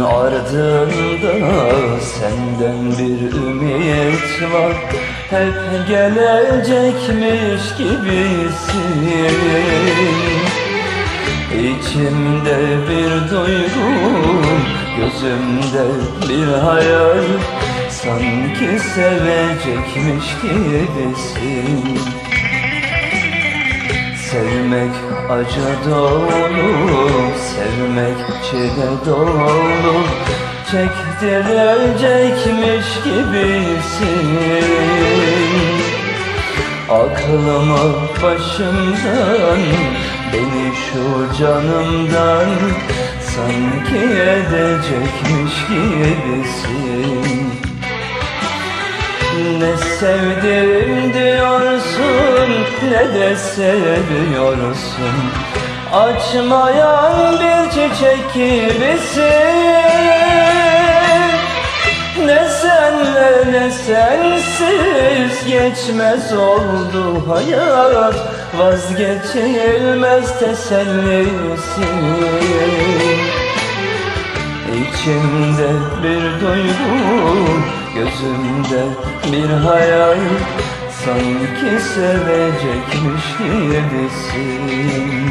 ardında senden bir ümit var. Hep gelecekmiş gibisin. İçimde bir duygu, gözümde bir hayal. Sanki sevecekmiş gibisin Sevmek acı dolu, sevmek çile dolu Çektirecekmiş gibisin. Aklımı başımdan, beni şu canımdan Sanki edecekmiş gibisin. Ne sevdim diyorsun ne de seviyorsun. Açmayan bir çiçek gibisin. Ne senle ne sensiz geçmez oldu hayat. Vazgeçilmez tesellisin. İçimde bir duygu, gözümde bir hayal Sanki sevecekmiş gibisin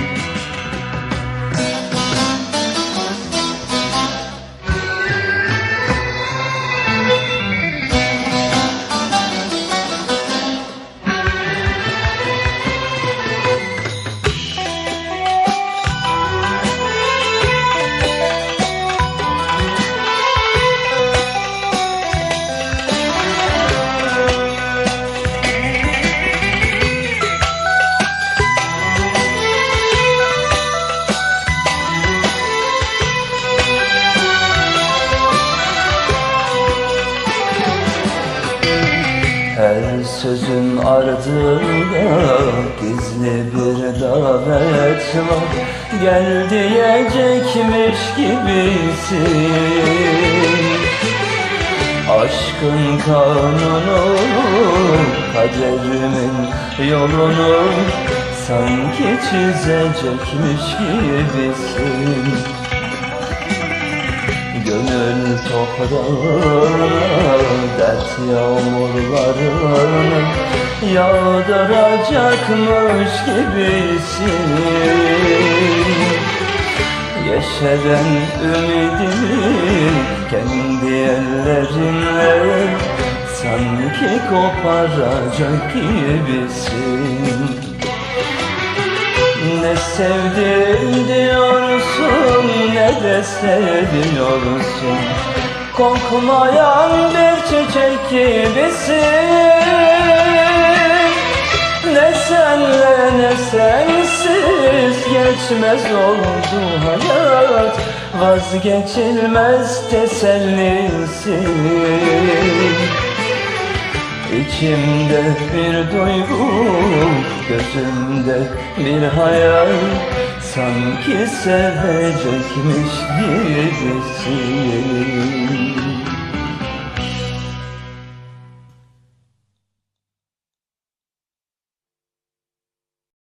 sözün ardında gizli bir davet var. Gel diyecekmiş gibisin. Aşkın kanunu, kaderimin yolunu Sanki çizecekmiş gibisin Gönül toprağına dert yağmurlarını Yağdıracakmış gibisin. Yeşeren ümidimi kendi ellerinle Sanki koparacak gibisin ne sevdim diyorsun ne de seviyorsun. Kokmayan bir çiçek gibisin. Ne senle ne sensiz geçmez oldu hayat. Vazgeçilmez tesellisin İçimde bir duygu, gözümde bir hayal. Sanki sevecekmiş gibisin